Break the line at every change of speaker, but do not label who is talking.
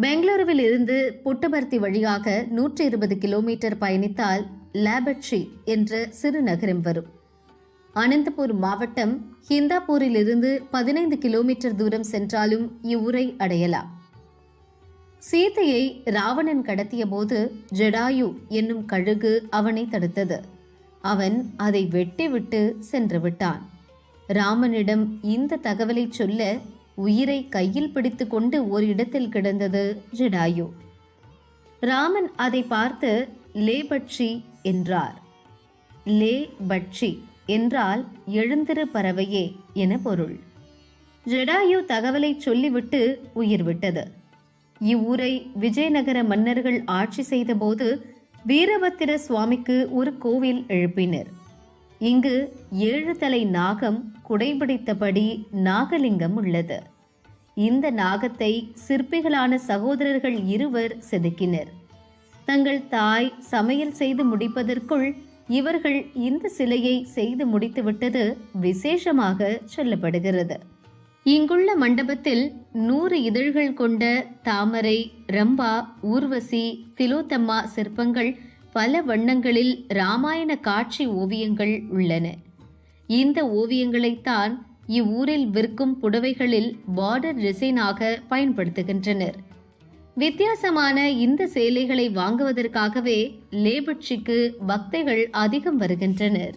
பெங்களூருவில் இருந்து புட்டபர்த்தி வழியாக நூற்றி இருபது கிலோமீட்டர் பயணித்தால் லேபட்ரி என்ற சிறு நகரம் வரும். அனந்தபூர் மாவட்டம் ஹிந்தாப்பூரில் இருந்து பதினைந்து கிலோமீட்டர் தூரம் சென்றாலும் இவ்வூரை அடையலாம். சீதையை ராவணன் கடத்திய போது ஜடாயு என்னும் கழுகு அவனை தடுத்தது. அவன் அதை வெட்டிவிட்டு சென்று விட்டான். ராமனிடம் இந்த தகவலை சொல்ல உயிரை கையில் பிடித்துக்கொண்டு ஒரு இடத்தில் கிடந்தது ஜடாயு. ராமன் அதை பார்த்து லே பட்சி என்றார். லே பட்சி என்றால் எழுந்திரு பறவையே என பொருள். ஜடாயு தகவலை சொல்லிவிட்டு உயிர் விட்டது இவ்வூரை விஜயநகர மன்னர்கள் ஆட்சி செய்தபோது வீரபத்திர சுவாமிக்கு ஒரு கோவில் எழுப்பினர். இங்கு ஏழு தலை நாகம் குடைபிடித்தபடி நாகலிங்கம் உள்ளது. இந்த நாகத்தை சிற்பிகளான சகோதரர்கள் இருவர் செதுக்கினர். தங்கள் தாய் சமையல் செய்து முடிப்பதற்குள் இவர்கள் இந்த சிலையை செய்து முடித்துவிட்டது விசேஷமாக சொல்லப்படுகிறது. இங்குள்ள மண்டபத்தில் நூறு இதழ்கள் கொண்ட தாமரை ரம்பா ஊர்வசி திலோத்தம்மா சிற்பங்கள் பல வண்ணங்களில் ராமாயண காட்சி ஓவியங்கள் உள்ளன. இந்த ஓவியங்களைத்தான் இவ்வூரில் விற்கும் புடவைகளில் பார்டர் டிசைனாக பயன்படுத்துகின்றனர். வித்தியாசமான இந்த சேலைகளை வாங்குவதற்காகவே லேபட்சிக்கு பக்தைகள் அதிகம் வருகின்றனர்.